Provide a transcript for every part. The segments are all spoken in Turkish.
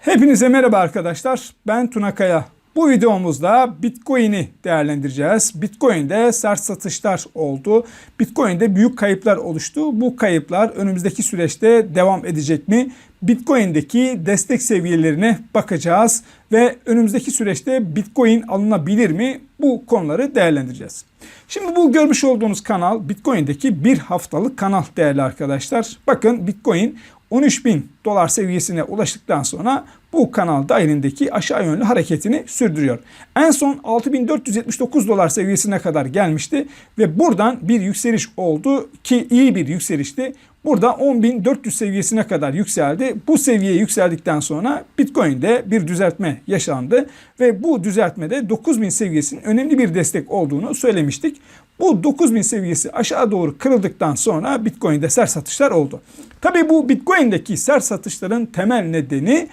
Hepinize merhaba arkadaşlar. Ben Tuna Kaya. Bu videomuzda Bitcoin'i değerlendireceğiz. Bitcoin'de sert satışlar oldu. Bitcoin'de büyük kayıplar oluştu. Bu kayıplar önümüzdeki süreçte devam edecek mi? Bitcoin'deki destek seviyelerine bakacağız ve önümüzdeki süreçte Bitcoin alınabilir mi? Bu konuları değerlendireceğiz. Şimdi bu görmüş olduğunuz kanal Bitcoin'deki bir haftalık kanal değerli arkadaşlar. Bakın Bitcoin 13 bin dolar seviyesine ulaştıktan sonra bu kanal dahilindeki aşağı yönlü hareketini sürdürüyor. En son 6479 dolar seviyesine kadar gelmişti ve buradan bir yükseliş oldu ki iyi bir yükselişti. Burada 10.400 seviyesine kadar yükseldi. Bu seviyeye yükseldikten sonra Bitcoin'de bir düzeltme yaşandı ve bu düzeltmede 9000 seviyesinin önemli bir destek olduğunu söylemiştik. Bu 9000 seviyesi aşağı doğru kırıldıktan sonra Bitcoin'de sert satışlar oldu. Tabii bu Bitcoin'deki sert satışların temel nedeni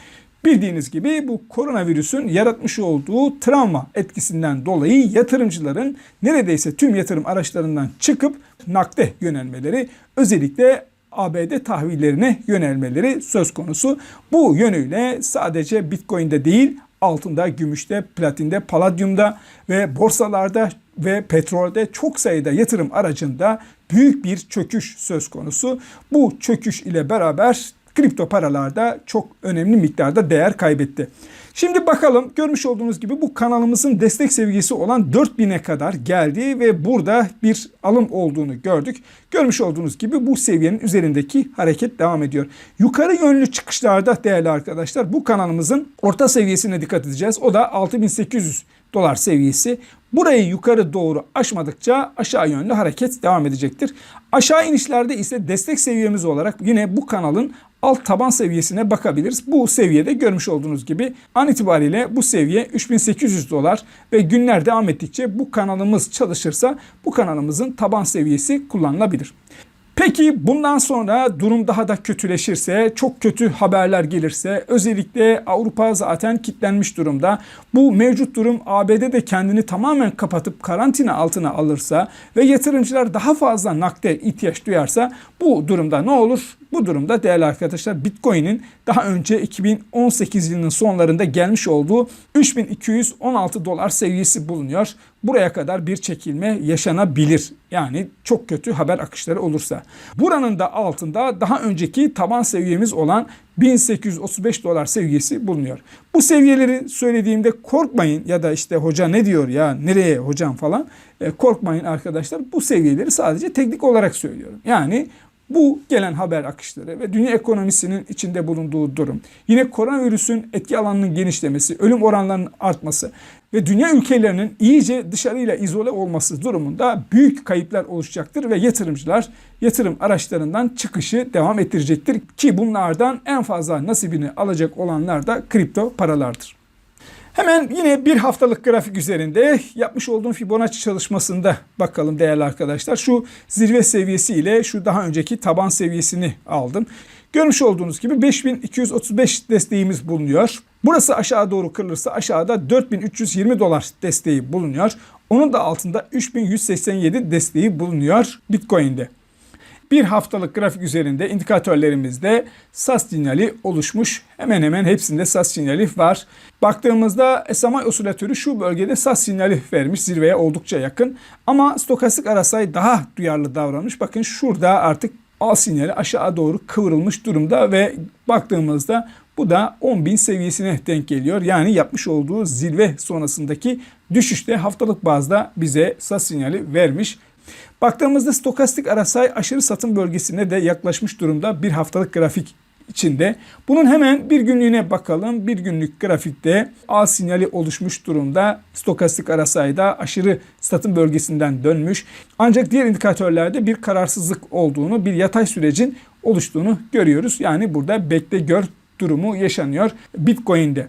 Bildiğiniz gibi bu koronavirüsün yaratmış olduğu travma etkisinden dolayı yatırımcıların neredeyse tüm yatırım araçlarından çıkıp nakde yönelmeleri özellikle ABD tahvillerine yönelmeleri söz konusu. Bu yönüyle sadece Bitcoin'de değil altında, gümüşte, platinde, paladyumda ve borsalarda ve petrolde çok sayıda yatırım aracında büyük bir çöküş söz konusu. Bu çöküş ile beraber kripto paralarda çok önemli miktarda değer kaybetti. Şimdi bakalım görmüş olduğunuz gibi bu kanalımızın destek seviyesi olan 4000'e kadar geldi ve burada bir alım olduğunu gördük. Görmüş olduğunuz gibi bu seviyenin üzerindeki hareket devam ediyor. Yukarı yönlü çıkışlarda değerli arkadaşlar bu kanalımızın orta seviyesine dikkat edeceğiz. O da 6800 dolar seviyesi. Burayı yukarı doğru aşmadıkça aşağı yönlü hareket devam edecektir. Aşağı inişlerde ise destek seviyemiz olarak yine bu kanalın alt taban seviyesine bakabiliriz. Bu seviyede görmüş olduğunuz gibi an itibariyle bu seviye 3800 dolar ve günler devam ettikçe bu kanalımız çalışırsa bu kanalımızın taban seviyesi kullanılabilir. Peki bundan sonra durum daha da kötüleşirse, çok kötü haberler gelirse, özellikle Avrupa zaten kilitlenmiş durumda. Bu mevcut durum ABD'de kendini tamamen kapatıp karantina altına alırsa ve yatırımcılar daha fazla nakde ihtiyaç duyarsa bu durumda ne olur? Bu durumda değerli arkadaşlar Bitcoin'in daha önce 2018 yılının sonlarında gelmiş olduğu 3216 dolar seviyesi bulunuyor. Buraya kadar bir çekilme yaşanabilir. Yani çok kötü haber akışları olursa. Buranın da altında daha önceki taban seviyemiz olan 1835 dolar seviyesi bulunuyor. Bu seviyeleri söylediğimde korkmayın ya da işte hoca ne diyor ya nereye hocam falan e, korkmayın arkadaşlar. Bu seviyeleri sadece teknik olarak söylüyorum. Yani bu gelen haber akışları ve dünya ekonomisinin içinde bulunduğu durum, yine koronavirüsün etki alanının genişlemesi, ölüm oranlarının artması ve dünya ülkelerinin iyice dışarıyla izole olması durumunda büyük kayıplar oluşacaktır ve yatırımcılar yatırım araçlarından çıkışı devam ettirecektir ki bunlardan en fazla nasibini alacak olanlar da kripto paralardır. Hemen yine bir haftalık grafik üzerinde yapmış olduğum Fibonacci çalışmasında bakalım değerli arkadaşlar. Şu zirve seviyesi ile şu daha önceki taban seviyesini aldım. Görmüş olduğunuz gibi 5235 desteğimiz bulunuyor. Burası aşağı doğru kırılırsa aşağıda 4320 dolar desteği bulunuyor. Onun da altında 3187 desteği bulunuyor Bitcoin'de. Bir haftalık grafik üzerinde indikatörlerimizde SAS sinyali oluşmuş. Hemen hemen hepsinde SAS sinyali var. Baktığımızda SMI osilatörü şu bölgede SAS sinyali vermiş zirveye oldukça yakın. Ama stokastik arasay daha duyarlı davranmış. Bakın şurada artık al sinyali aşağı doğru kıvrılmış durumda ve baktığımızda bu da 10.000 seviyesine denk geliyor. Yani yapmış olduğu zirve sonrasındaki düşüşte haftalık bazda bize SAS sinyali vermiş. Baktığımızda stokastik arasay aşırı satım bölgesine de yaklaşmış durumda bir haftalık grafik içinde. Bunun hemen bir günlüğüne bakalım. Bir günlük grafikte A sinyali oluşmuş durumda. Stokastik arasayda aşırı satım bölgesinden dönmüş. Ancak diğer indikatörlerde bir kararsızlık olduğunu, bir yatay sürecin oluştuğunu görüyoruz. Yani burada bekle gör durumu yaşanıyor Bitcoin'de.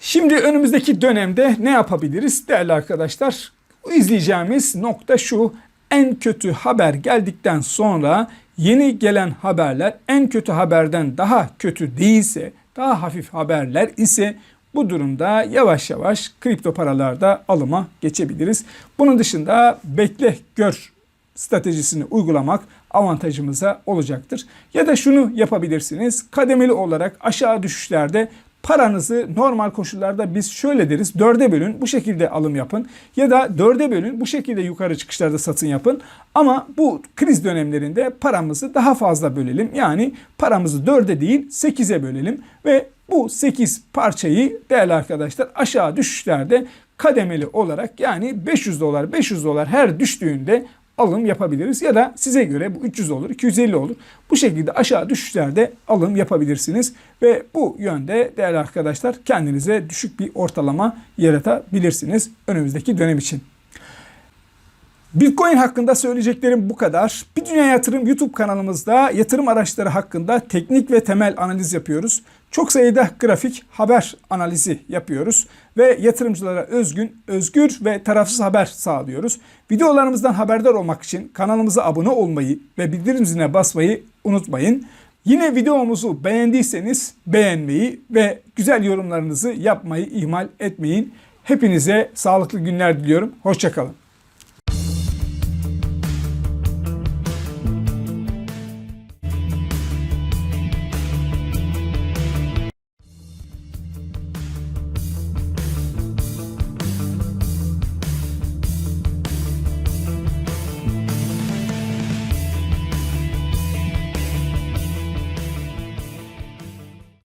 Şimdi önümüzdeki dönemde ne yapabiliriz değerli arkadaşlar? İzleyeceğimiz nokta şu en kötü haber geldikten sonra yeni gelen haberler en kötü haberden daha kötü değilse, daha hafif haberler ise bu durumda yavaş yavaş kripto paralarda alıma geçebiliriz. Bunun dışında bekle gör stratejisini uygulamak avantajımıza olacaktır. Ya da şunu yapabilirsiniz. Kademeli olarak aşağı düşüşlerde paranızı normal koşullarda biz şöyle deriz. Dörde bölün bu şekilde alım yapın. Ya da dörde bölün bu şekilde yukarı çıkışlarda satın yapın. Ama bu kriz dönemlerinde paramızı daha fazla bölelim. Yani paramızı dörde değil 8'e bölelim. Ve bu 8 parçayı değerli arkadaşlar aşağı düşüşlerde kademeli olarak yani 500 dolar 500 dolar her düştüğünde alım yapabiliriz. Ya da size göre bu 300 olur 250 olur. Bu şekilde aşağı düşüşlerde alım yapabilirsiniz. Ve bu yönde değerli arkadaşlar kendinize düşük bir ortalama yaratabilirsiniz önümüzdeki dönem için. Bitcoin hakkında söyleyeceklerim bu kadar. Bir Dünya Yatırım YouTube kanalımızda yatırım araçları hakkında teknik ve temel analiz yapıyoruz. Çok sayıda grafik haber analizi yapıyoruz ve yatırımcılara özgün, özgür ve tarafsız haber sağlıyoruz. Videolarımızdan haberdar olmak için kanalımıza abone olmayı ve bildirim ziline basmayı unutmayın. Yine videomuzu beğendiyseniz beğenmeyi ve güzel yorumlarınızı yapmayı ihmal etmeyin. Hepinize sağlıklı günler diliyorum. Hoşçakalın.